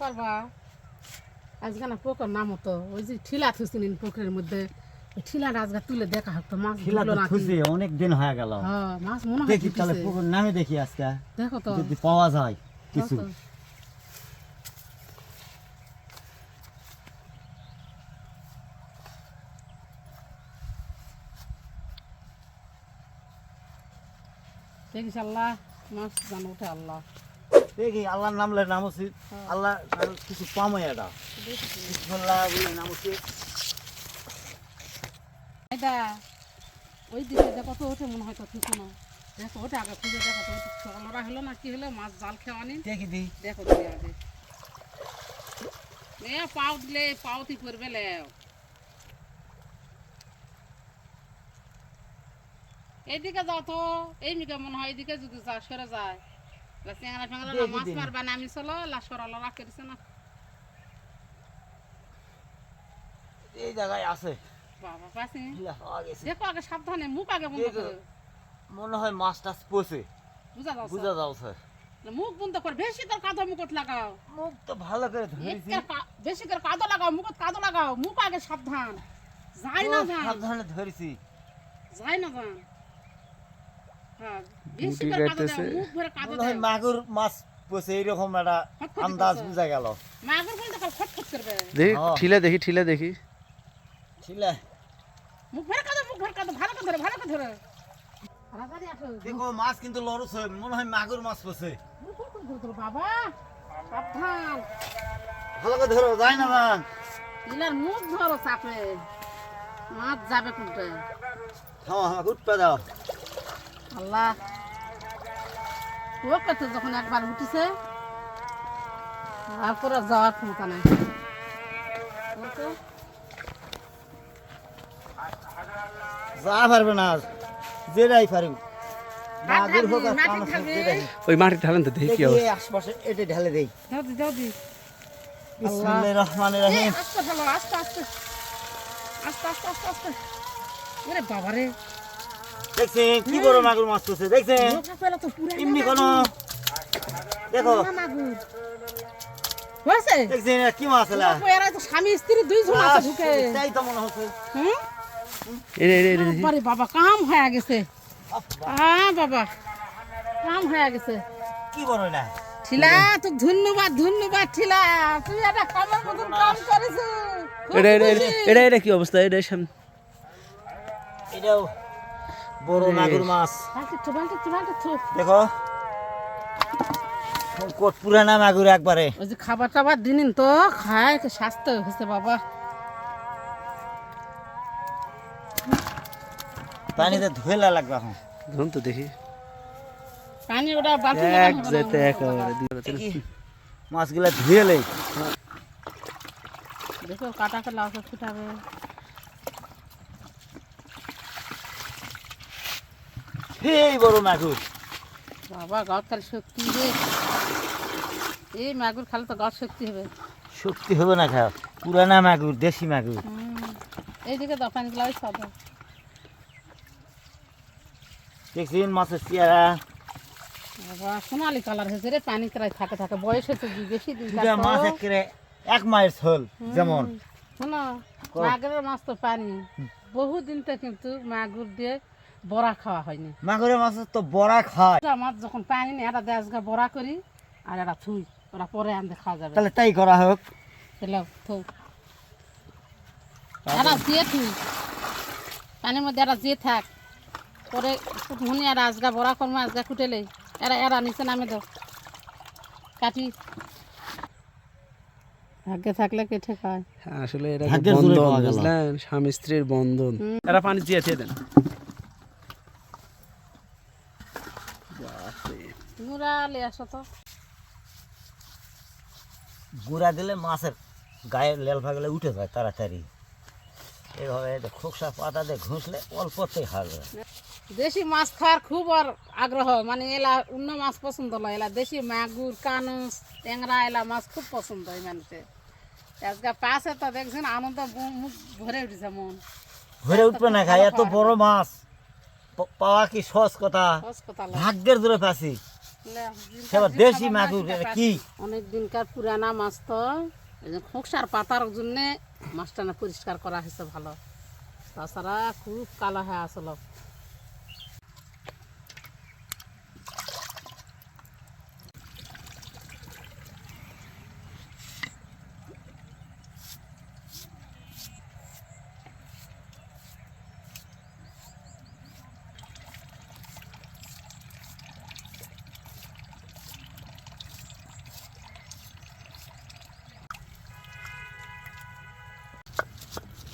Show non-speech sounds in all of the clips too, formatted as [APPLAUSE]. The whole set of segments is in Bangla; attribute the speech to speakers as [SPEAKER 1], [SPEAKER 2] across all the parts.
[SPEAKER 1] পারবা? আজকে না পোকর নাম হতো ওই যে ঠিলা থুসিন পুকুরের মধ্যে ঠিলাটা আজকে তুলে দেখা হতো মাছ নাকি?
[SPEAKER 2] খুশি অনেক দিন হয়ে গেল।
[SPEAKER 1] হ্যাঁ মাছ মনে হয়
[SPEAKER 2] দেখি তাহলে। পুকুর নামে দেখি আজকে।
[SPEAKER 1] দেখো তো।
[SPEAKER 2] যদি পাওয়া যায় কিছু।
[SPEAKER 1] দেখিস আল্লাহ মাছ জানো উঠে আল্লাহ।
[SPEAKER 2] দেখি আল্লাহর নাম লে নাম উচিত
[SPEAKER 1] হ্যাঁ।
[SPEAKER 2] আল্লাহ কিছু পামো এটা বিসমিল্লাহ বলে নাম উচিত
[SPEAKER 1] এটা ওই দিকে ওঠে মনে হয় না। দেখো ওটা আগে খুঁজে দেখো তো চলরা হলো না কি হলো? মাছ জাল খেওয়া নিন
[SPEAKER 2] দেখি দি।
[SPEAKER 1] দেখো তুমি আগে। এ পাও দিলে পাওতি করবে লেও এইদিকে যাও তো এই মিকে মনে হয় এইদিকে যদি যা সরে যায়। মাছ চলো না।
[SPEAKER 2] এই জায়গায় আছে।
[SPEAKER 1] বাবা পাসি
[SPEAKER 2] খিলা পাওয়া গেছে
[SPEAKER 1] দেখো আগে সাবধানে মুখ আগে বন্ধ করো।
[SPEAKER 2] মনে হয় মাছ টাছ পচে
[SPEAKER 1] বুঝা যাও
[SPEAKER 2] বুঝা
[SPEAKER 1] মুখ বন্ধ কর বেশি তোর কাদো মুকুট লাগাও।
[SPEAKER 2] মুখ তো ভালো করে ধরেছি
[SPEAKER 1] বেশি করে কাদো লাগাও মুকুট কাদো লাগাও। মুখ আগে সাবধান। যাই না
[SPEAKER 2] খুব সাবধানে ধরেছি।
[SPEAKER 1] যাই না যান।
[SPEAKER 3] বুটি
[SPEAKER 1] করে
[SPEAKER 3] কাটতেছে।
[SPEAKER 1] দাও মুখ ভরে কাদো
[SPEAKER 2] মনে হয়
[SPEAKER 1] দাও
[SPEAKER 2] মাগুর মাছ পচে এইরকম একটা আন্দাজ বুঝা গেল।
[SPEAKER 3] দেখি
[SPEAKER 2] হ্যাঁ।
[SPEAKER 3] ঠিলে দেখি ঠিলে দেখি।
[SPEAKER 2] ছিলা
[SPEAKER 1] মুখ ভরে কাদো মুখ ভরে কাদো ভালো করে ধরে ভালো করে ধরে।
[SPEAKER 2] দেখো মাছ কিন্তু লড়ছ মনে হয় মাগুর মাছ
[SPEAKER 1] ধরো বাবা সাবধান।
[SPEAKER 2] ভালো করে ধরো যায় না না
[SPEAKER 1] ইলার মুখ ধরো চাপে। মাছ যাবে কোনটা
[SPEAKER 2] হ্যাঁ হ্যাঁ উঠপা দাও।
[SPEAKER 1] আল্লাহ ওকে তো যখন একবার উঠেছে আর যাওয়ার ক্ষমতা নাই।
[SPEAKER 2] যা পারবে না যেটাই পারি মাগুর হোক আর
[SPEAKER 1] মাটি
[SPEAKER 2] কান হোক
[SPEAKER 1] খাবে।
[SPEAKER 2] যেটাই
[SPEAKER 3] ওই মাটি ঢালেন তো দেখি
[SPEAKER 2] আশপাশে এটা ঢালে দেই। বিসমিল্লাহির রহমানির রহিম।
[SPEAKER 1] আস্তে আস্তে আস্তে। আস্তে আস্তে আস্তে আস্তে। ওরে বাবা রে
[SPEAKER 2] দেখছেন কি বড় মাগুর মাছ দেখছেন? এমনি কোন দেখো।
[SPEAKER 1] হয়েছে?
[SPEAKER 2] দেখছেন কি মাছ এলা?
[SPEAKER 1] এরা তো স্বামী স্ত্রী দুই জন আছে ঢুকে
[SPEAKER 2] তাই তো মনে হচ্ছে।
[SPEAKER 1] হুম? বাবা কাম হয়ে গেছে। বাবা কাম হয়ে গেছে।
[SPEAKER 2] কি বড় এটা
[SPEAKER 1] ঠিলা তো ধন্যবাদ ধন্যবাদ ঠিলা। তুই একটা কামের মতন কাম করেছিস।
[SPEAKER 3] এটা এটা এটা এটা কি অবস্থা? এটা সামনে।
[SPEAKER 2] এটাও বড় মাগুর মাছ। দেখো। কোট পুরানা মাগুর একবারে।
[SPEAKER 1] ওই যে খাবার টাবার দিনিন তো খায় স্বাস্থ্য হয়েছে বাবা।
[SPEAKER 2] পানিতে ধুয়েলা লাগবে এখন।
[SPEAKER 3] ধরুন তো দেখি।
[SPEAKER 1] পানি ওটা বালতি
[SPEAKER 3] এক যেতে একেবারে
[SPEAKER 2] মাছগুলা ধুয়েলে
[SPEAKER 1] দেখো কাটা কাটা ফুটাবে।
[SPEAKER 2] সেই বড় মাগুর।
[SPEAKER 1] বাবা গাঁত খালি শক্তি রে। এই মাগুর খালে তো গাঁত শক্তি হবে।
[SPEAKER 2] সত্যি হবে না খাও। পুরানা মাগুর দেশি মাগুর।
[SPEAKER 1] এইদিকে দাও পানি গ্লাস
[SPEAKER 2] দেখছেন মাছের চেহারা?
[SPEAKER 1] বাবা সোনালি কালার হয়েছে রে পানি প্রায় থাকে থাকে। বয়স হয়েছে কি বেশি দিন
[SPEAKER 2] মাছ একেবারে এক মায়ের ঝোল যেমন।
[SPEAKER 1] শোনো মাগুরের মাছ তো পানি। বহুদিন তো কিন্তু মাগুর দিয়ে বড়া খাওয়া হয়নি।
[SPEAKER 2] মাগুরের মাছের তো বড়া খায়।
[SPEAKER 1] এটা মাছ যখন পানি নেই এটা দেশ গা বড়া করি আর এটা থুই ওরা পরে আনতে খাওয়া যাবে।
[SPEAKER 2] তাহলে তাই করা হোক।
[SPEAKER 1] তাহলে থু এটা দিয়ে থুই। পানির মধ্যে এরা দিয়ে থাক। পরে মনে আর আজগা বড়া করব আজগা কুটেলে এরা এরা নিচে নামে দাও। কাটি। ভাগ্যে থাকলে কেটে খায়।
[SPEAKER 3] হ্যাঁ, আসলে এটা বন্ধন বুঝলেন? স্বামী স্ত্রীর বন্ধন। এরা পানি চেয়ে দেন।
[SPEAKER 1] আসো তো।
[SPEAKER 2] গুঁড়া দিলে মাছের গায়ে লেল ভাগলে উঠে যায় তাড়াতাড়ি। এইভাবে খোকসা পাতা দিয়ে ঘুষলে অল্পতেই হারবে
[SPEAKER 1] দেশি মাছ খাওয়ার খুব আর আগ্রহ মানে এলা অন্য মাছ পছন্দ হয় এলা দেশি মাগুর কানুস ট্যাংরা এলা মাছ খুব পছন্দ হয় মানুষের। আজকে পাশে তো দেখছেন আনন্দ মুখ ভরে উঠেছে মন।
[SPEAKER 2] ভরে উঠবে না খাই এত বড় মাছ। পাওয়া কি সহজ কথা? ভাগ্যের দূরে পাচ্ছি। দেশি মাগুর কি?
[SPEAKER 1] অনেক দিনকার পুরানা মাছ তো এই খোকসার পাতার জন্য মাছটা না পরিষ্কার করা হয়েছে ভালো। তাছাড়া খুব কালো হয়ে আসলো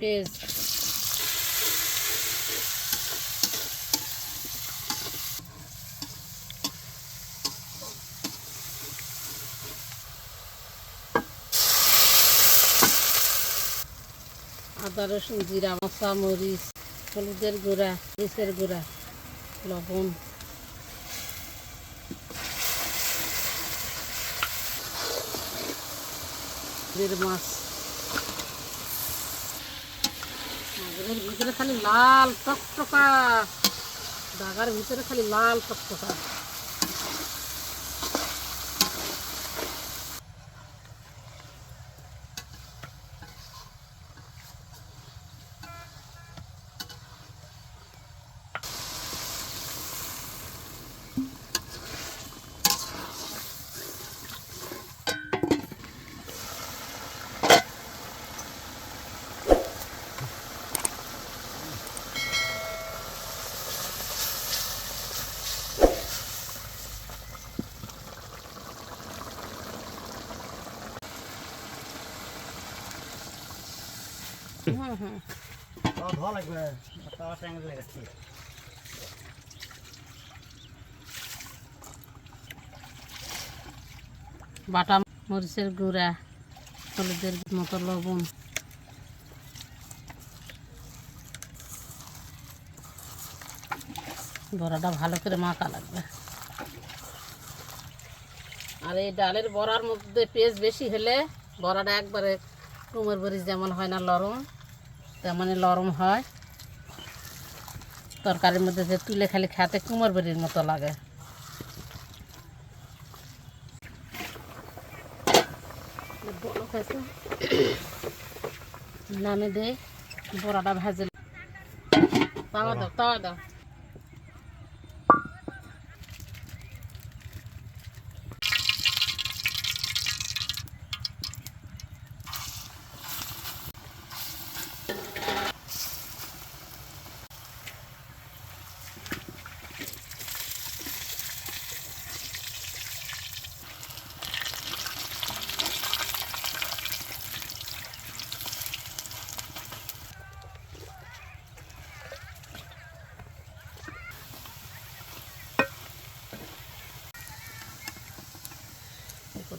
[SPEAKER 1] পেঁয়াজ আদা রসুন জিরা মশলা মরিচ হলুদের গুঁড়া মরিচের গুঁড়া লবণ। মাছ। মাগুরের ভিতরে খালি লাল টকটকা। দাগার ভিতরে খালি লাল টকটকা।
[SPEAKER 2] ধোয়া লাগবে তাওয়া ট্যাঙ্গে লেগেছে
[SPEAKER 1] বাটা মরিচের গুঁড়া হলুদের মতো লবণ। বড়াটা ভালো করে মাখা লাগবে। আর এই ডালের বড়ার মধ্যে পেঁয়াজ বেশি হলে বড়াটা একবারে কুমোর বড়ি যেমন হয় না নরম তেমনই নরম হয়। তরকারির মধ্যে যে তুলে খালি খেতে কুমোর বড়ির মতো লাগে। নামে দে, বড়াটা ভাজে তাওয়া দাও তাওয়া দাও।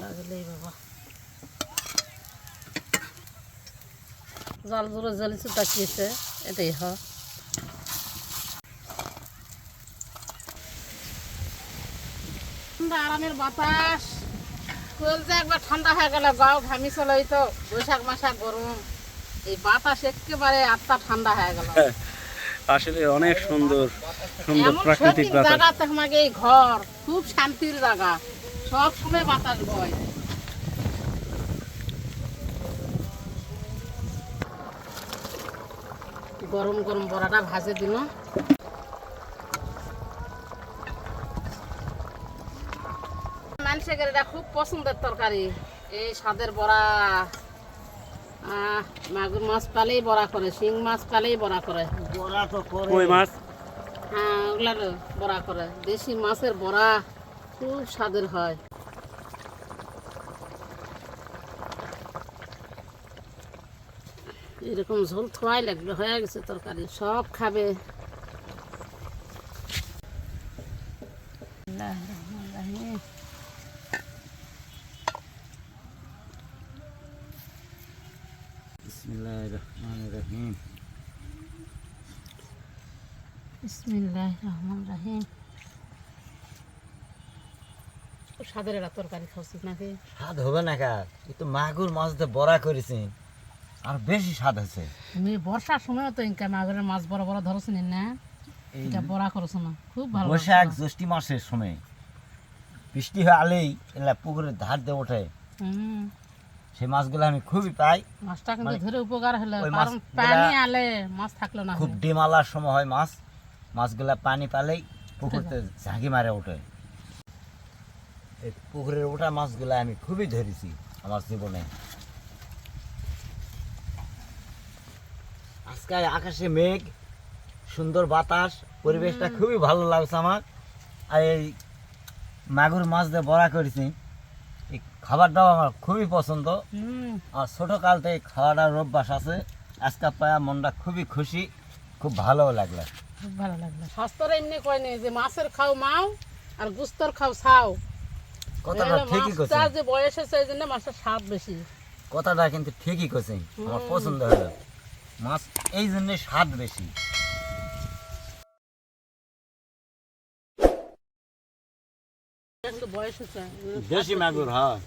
[SPEAKER 1] বাবা। জল জোরে জ্বলিছে তাকিয়েছে এটাই হ ঠান্ডা আরামের বাতাস। চলছে একবার ঠান্ডা হয়ে গেল গাও ঘামি চলে তো বৈশাখ মাসা গরম। এই বাতাস একেবারে আত্মা ঠান্ডা হয়ে গেল। [LAUGHS]
[SPEAKER 3] আসলে অনেক সুন্দর সুন্দর প্রাকৃতিক বাতাস।
[SPEAKER 1] জায়গাতে আমাকে এই ঘর খুব শান্তির জায়গা। সব সময় বাতাস বয়। গরম গরম বড়াটা ভাজে দিল মানুষের এটা খুব পছন্দের তরকারি। এই স্বাদের বড়া। আহ, মাগুর মাছ পালেই বড়া করে শিং মাছ পালেই বড়া করে।
[SPEAKER 2] বড়া তো করে।
[SPEAKER 3] মাছ?
[SPEAKER 1] হ্যাঁ ওগুলার বড়া করে। দেশি মাছের বড়া। খুব স্বাদের হয়। এরকম ঝোল থোয়াই লাগবে হয়ে গেছে তরকারি সব খাবে।
[SPEAKER 2] বিসমিল্লাহ রহমান রহিম।
[SPEAKER 1] স্বাদের একটা তরকারি খাচ্ছি নাকি?
[SPEAKER 2] স্বাদ হবে না তো মাগুর মাছ দিয়ে বড়া আর বেশি স্বাদ হয়েছে
[SPEAKER 1] তুমি বর্ষার সময় তো ইনকা মাগুরের মাছ বড় বড় ধরছেন না এটা বড়া করছ না। খুব ভালো
[SPEAKER 2] বৈশাখ। জ্যৈষ্ঠী মাসের সময় বৃষ্টি হয়ে আলেই এলা পুকুরের ধার দিয়ে ওঠে।
[SPEAKER 1] হুম,
[SPEAKER 2] সেই মাছগুলো আমি খুবই পাই।
[SPEAKER 1] মাছটা কিন্তু
[SPEAKER 2] মানে
[SPEAKER 1] ধরে উপকার হলো কারণ পানি আলে মাছ থাকল না
[SPEAKER 2] খুব ডিমালার সময় হয় মাছ। মাছগুলা পানি পালেই পুকুরতে ঝাঁকি মারে ওঠে। এই পুকুরের ওঠা মাছগুলা আমি খুবই ধরেছি আমার জীবনে। আজকে আকাশে মেঘ সুন্দর বাতাস পরিবেশটা খুবই ভালো লাগছে আমার। আর এই মাগুর মাছ দিয়ে বড়া করেছি এই খাবারটাও আমার খুবই পছন্দ।
[SPEAKER 1] হুম।
[SPEAKER 2] আর ছোটো কাল থেকে খাওয়াটার অভ্যাস আছে। আজকে পায়া মনটা খুবই খুশি খুব ভালো লাগল।
[SPEAKER 1] খুব ভালো লাগল। স্বাস্থ্যরা এমনি কয় নেই যে মাছের খাও মাও আর গুস্তর খাও ছাও।
[SPEAKER 2] কথাটা ঠিকই করছেন
[SPEAKER 1] যে বয়স হয়েছে এই জন্য মাছটা স্বাদ বেশি।
[SPEAKER 2] কথাটা কিন্তু ঠিকই কইছে আমার পছন্দ হলো। মাছ এই জন্য স্বাদ বেশি।
[SPEAKER 1] কিন্তু বয়স হয়েছে।
[SPEAKER 2] দেশি মাগুর হ্যাঁ।